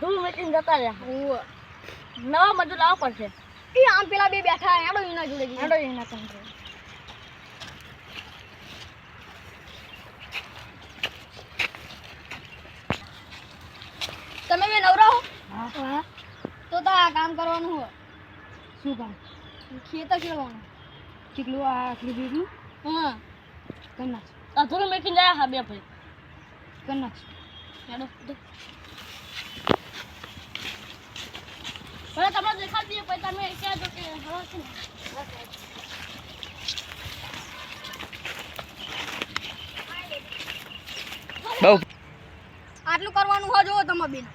ધૂળ વેચીને જતા રહ્યા. નવા મજૂર લાવવા પડશે. એ આમ પેલા બે બેઠા હેડો એના જોડે. હેડો એના કામ કરે તમે બે નવરા હો? હા. તો તો આ કામ કરવાનું હોય. શું કામ? ખેતર ખેડવાનું. ચીકલું આ આટલું બીજું? હા. કરના નાખ આ ધૂળ વેચીને જાય હા બે ભાઈ. કર નાખ હેડો ભલે તમને દેખાડી દઈએ પછી તમે કહેજો કે હવે છે ને. બહુ. આટલું કરવાનું હોય જોવો તમે બેન.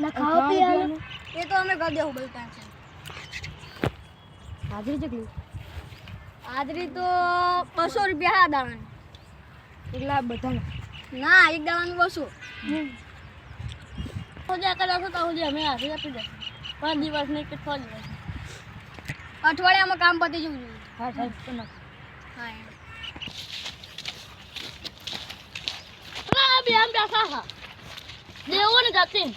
ના ખાઓ પીવાનું. એ તો અમે કરી દેવું બધું છે. હાજરી ચકલી હાજરી તો બસો રૂપિયા હા દાણાની. એટલા બધા ના એક દાણાનું બસો. અમે આપી પાંચ દિવસ કે છ દિવસ અઠવાડિયામાં કામ પતી જવું જોઈએ. હા સાહેબ હા હેડો. ના આમ બેસા હા. દેવો ને જતી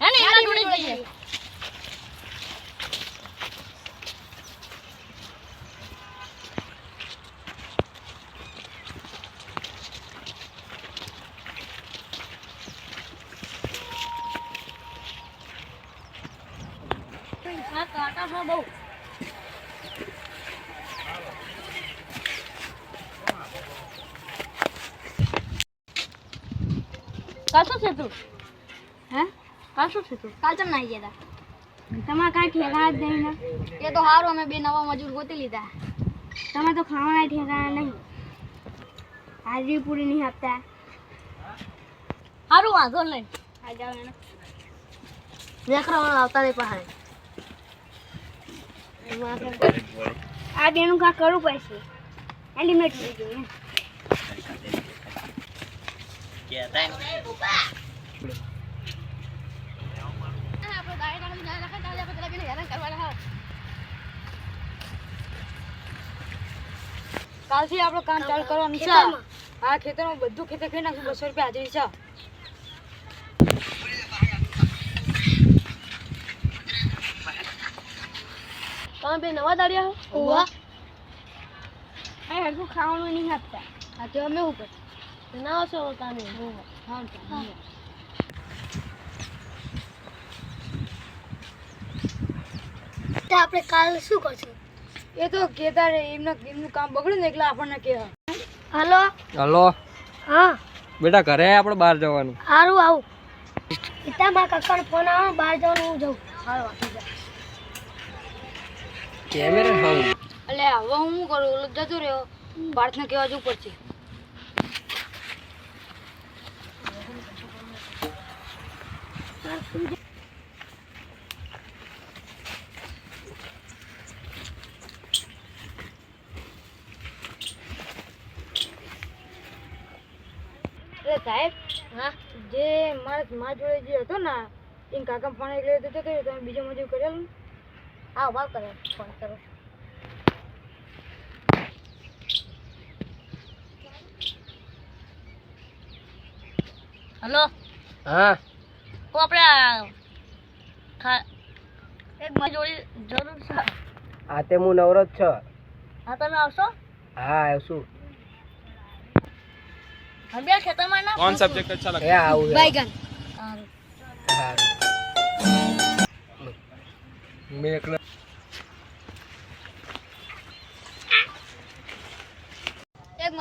હે ને એના જોડે જઈએ. આ કાંટામાં બહુ. કાશું છે તું? હે? કાશું છે તું? કાલ ચમ નાઈ ગયા તમારે કાંઈ ઠેકા જ નહીં ને? એ તો સારું અમે બે નવા મજૂર ગોતી લીધા. તમે તો ખાવાના ઠેકાણા નહીં. હાજરી પૂરી નહીં આપતા. સારું વાંધો નહીં. વ્યાકરણ આવતા નહીં પહાડે. આ બેનું કાંક કરવું પડશે. એલિમેન્ટ થઈ ગયું કાલથી આપણું કામ ચાલુ કરવાનું છે. આ ખેતરમાં બધું ખેતર ખાઈ નાખ્યું બસો રૂપિયા હાજરી છે. તમે બે નવા દાડિયા હો? ઓવા આ હરખું ખાવાનું નહીં આપતા. આ તો અમે ઉપર ના છો તમે હા તો આપણે કાલ શું કરશું? એ તો કેતા રે એમને એમનું કામ બગડ્યું ને એટલે આપણને કે હલો? હલો. હા. બેટા ઘરે આપણે બહાર જવાનું. સારું આવું. પિતા મારા કાકાનો ફોન આવે બહાર જવાનું હું જઉં. સારું કેમેરા હાઉ. એટલે હવે હું કરું? ઓલો જતો રહ્યો. પાર્થને કહેવા જવું પડશે. અરે સાહેબ હા? જે મારા મા જોડે જે હતો ને એમ કાકા પાણી એટલે તો રહ્યો તમે બીજો મજૂર કરેલું હા વાત કરે ફોન કરો. હલો? હા. તો આપણે એક મજૂરી જરૂર છે. આ તે હું નવરો જ છે. હા તમે આવશો? હા આવશું. હા બે ખેતરમાં ના કોણ સબ્જેક્ટ એ આવું બાઈગન મેં એકલો એક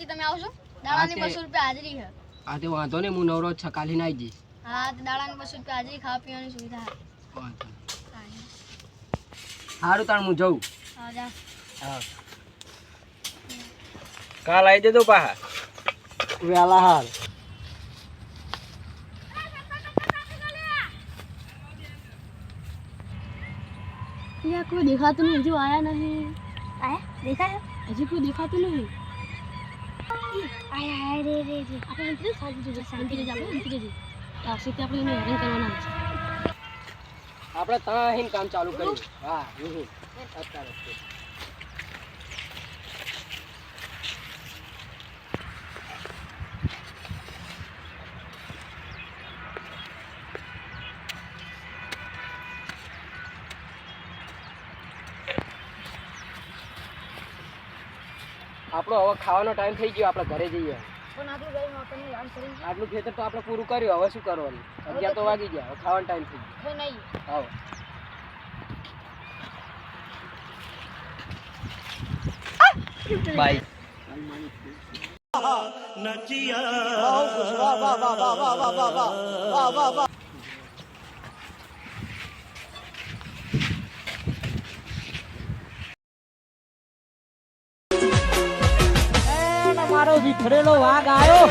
મજૂરની તમે આવશો દાડાની બસો રૂપિયા હાજરી છે. હા તે વાંધો નહીં હું નવરો છ કાલે નાઈ જઈશ હા તો દાડાની બસો રૂપિયા હાજરી ખાવા પીવાની સુવિધા સારું તાણ હું જઉં. હા જા. હા. કાલ આવી દેજો પાહા. વેલા હાલ. કોઈ દેખાતું નહીં હજુ આયા નહીં આયા? દેખાય? હજી કોઈ દેખાતું નહીં. આયા આયા રે રે રે આપણે અંતરે શાંતિ જઈએ શાંતિ જઈએ આપણે અંતરે જઈએ તો આ રીતે આપણે એને હેરાન કરવાના છે આપણે ત્યાં આવીને કામ ચાલુ કર્યું હા હમ હમ. અત્યારે આપણો હવે ખાવાનો ટાઈમ થઈ ગયો આપણે ઘરે જઈએ. આટલું ખેતર તો આપણે પૂરું કર્યું હવે શું કરવાનું? અગિયાર તો વાગી ગયા હવે ખાવાનો ટાઈમ થઈ ગયો. આવો. બાય મારો વિખરેલો વાઘ આવ્યો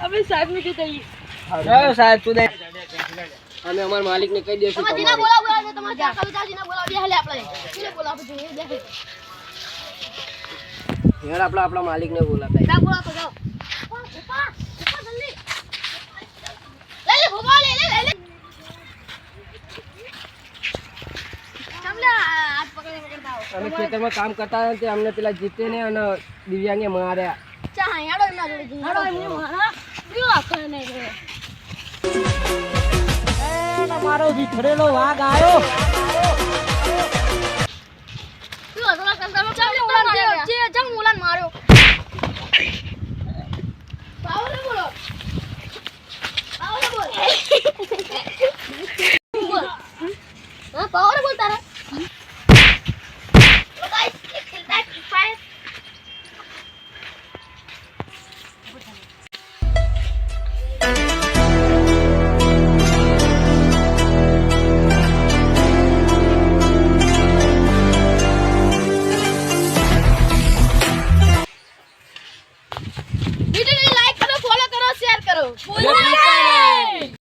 અમે સાહેબ ને તું દે. અમે અમારા માલિકને કહી દેશું બોલાવો બોલાવો તમારે. બોલાવો આપણે. બોલાવો જોઈએ? યાર આપણે આપણા માલિકને બોલાતા જા બોલા તો જાઓ. અમે ખેતરમાં કામ કરતા હતા તે અમને પેલા જીતેને અને દિવ્યાંગે માર્યા. ચા હેડો એમના જોડે હેડો એમને મારા બીઓ આખો નહીં મારો વિખરેલો વાઘ આવ્યો ચાલે ઉલાન કેટલા માર્યો બોલો. બોલો.